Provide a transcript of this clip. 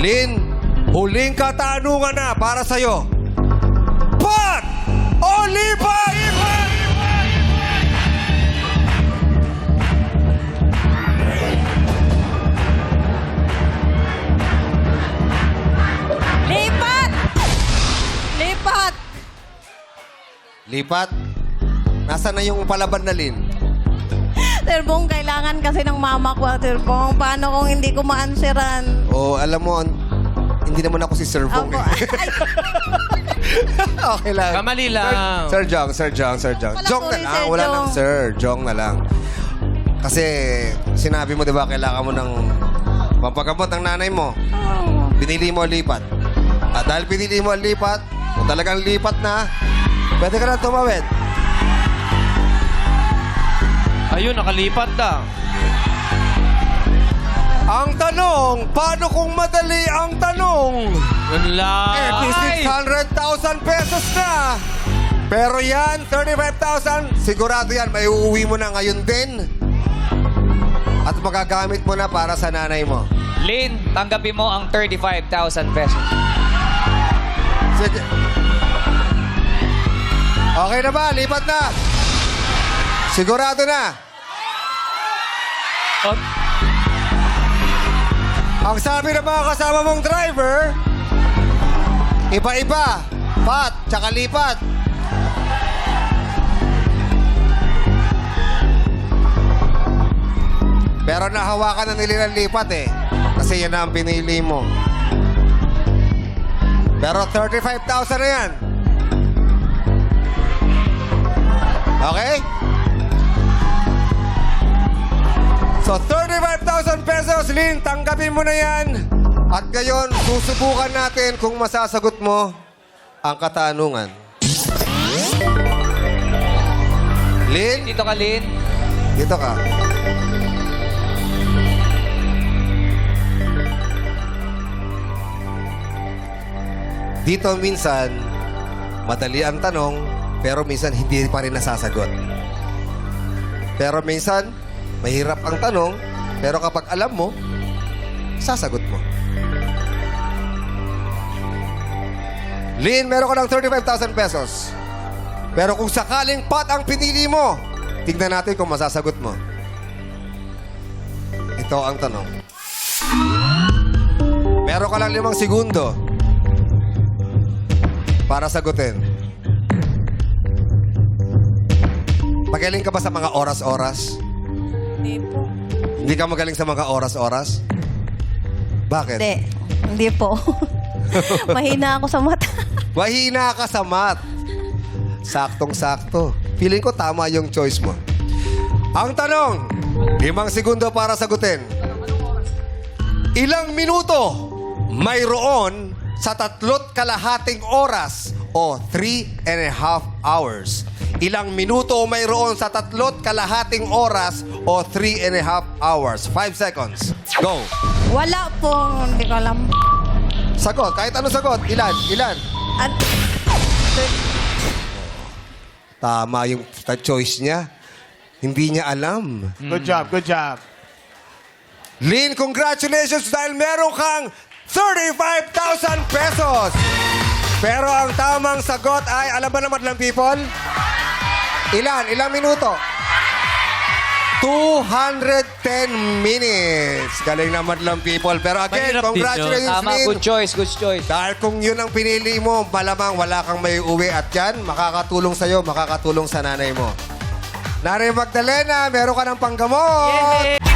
Lin, huling katanungan na para sa'yo. Pat! O lipat! Lipat! Lipat! Lipat? Nasaan na yung palaban na Lin? Terbong, kailangan kasi ng mama ko, Terbong. Paano kung hindi ko ma-answeran? O alam mo, hindi naman ako si Sir Bong. Ako, eh. ay, okay lang. Kamali lang. Sir, Sir Jong, Sir Jong, Sir Jong. Wala, Jong na sorry, lang, Sir wala Jong. nang Sir. Jong na lang. Kasi sinabi mo, di ba, kailangan mo ng pampagamot ng nanay mo. oh. Pinili mo ang lipat. At dahil pinili mo ang lipat, kung talagang lipat na, pwede ka na tumawid. Ayun, nakalipat na. Ang tanong, paano kung madali ang tanong? Yun lang. Eh, di 600,000 pesos na. Pero yan, 35,000, sigurado yan, may uuwi mo na ngayon din. At magagamit mo na para sa nanay mo. Lin, tanggapin mo ang 35,000 pesos. Sige. Okay na ba? Lipat na. Sigurado na. Oh, Ang sabi ng mga kasama mong driver, iba-iba. Pat, tsaka lipat. Pero nahawakan na nila ng lipat eh. Kasi yan na ang pinili mo. Pero 35,000 na yan. Okay? So, 35,000 pesos, Lin, tanggapin mo na yan. At ngayon, susubukan natin kung masasagot mo ang katanungan. Lin, dito ka, Lin. dito ka. Dito minsan, madali ang tanong, pero minsan hindi pa rin nasasagot. Pero minsan, mahirap ang tanong, pero kapag alam mo, sasagot mo. Lin, meron ka ng 35,000 pesos. Pero kung sakaling pat ang pinili mo, tingnan natin kung masasagot mo. Ito ang tanong. Meron ka lang limang segundo para sagutin. Magaling ka ba sa mga oras-oras? Hindi po. Hindi ka magaling sa mga oras-oras? Bakit? Hindi. Hindi po. Mahina ako sa mata. Mahina ka sa math. Saktong-sakto. Feeling ko tama yung choice mo. Ang tanong, limang segundo para sagutin. Ilang minuto mayroon sa tatlot kalahating oras o three and a half hours? Ilang minuto mayroon sa tatlot kalahating oras o three and a half hours? Five seconds. Go. Wala po. Hindi ko alam. Sagot. Kahit ano sagot. Ilan? Ilan? At, Tama yung choice niya. Hindi niya alam. Good job, good job. Lynn, congratulations dahil meron kang 35,000 pesos. Pero ang tamang sagot ay, alam ba naman lang people? Ilan? Ilang minuto? 210 minutes. Galing naman lang people. Pero again, Mahirap din congratulations, Tama, Lynn. good choice, good choice. Dahil kung yun ang pinili mo, malamang wala kang may uwi at yan, makakatulong sa'yo, makakatulong sa nanay mo. Nanay Magdalena, meron ka ng panggamot!